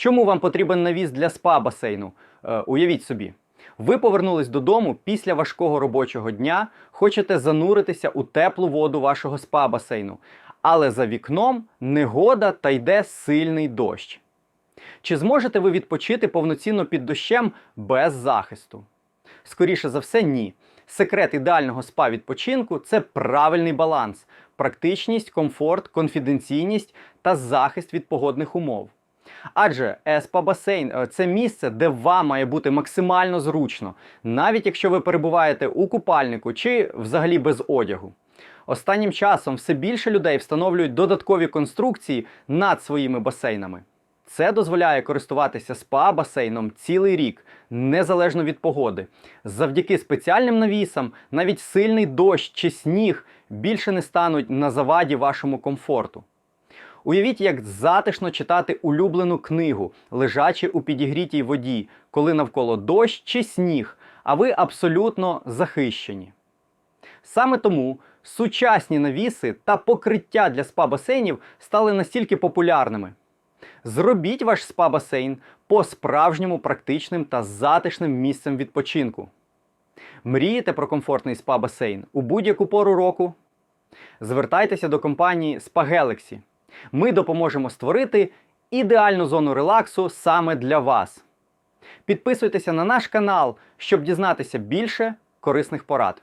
Чому вам потрібен навіс для спа-басейну? Е, уявіть собі. Ви повернулись додому після важкого робочого дня, хочете зануритися у теплу воду вашого спа-басейну, але за вікном негода та йде сильний дощ. Чи зможете ви відпочити повноцінно під дощем без захисту? Скоріше за все, ні. Секрет ідеального спа відпочинку це правильний баланс, практичність, комфорт, конфіденційність та захист від погодних умов. Адже спа басейн е, це місце, де вам має бути максимально зручно, навіть якщо ви перебуваєте у купальнику чи взагалі без одягу. Останнім часом все більше людей встановлюють додаткові конструкції над своїми басейнами. Це дозволяє користуватися спа-басейном цілий рік, незалежно від погоди. Завдяки спеціальним навісам навіть сильний дощ чи сніг більше не стануть на заваді вашому комфорту. Уявіть, як затишно читати улюблену книгу, лежачи у підігрітій воді, коли навколо дощ чи сніг, а ви абсолютно захищені. Саме тому сучасні навіси та покриття для спа-басейнів стали настільки популярними. Зробіть ваш спа-басейн по-справжньому практичним та затишним місцем відпочинку. Мрієте про комфортний спа-басейн у будь-яку пору року? Звертайтеся до компанії Spa Galaxy. Ми допоможемо створити ідеальну зону релаксу саме для вас. Підписуйтеся на наш канал, щоб дізнатися більше корисних порад.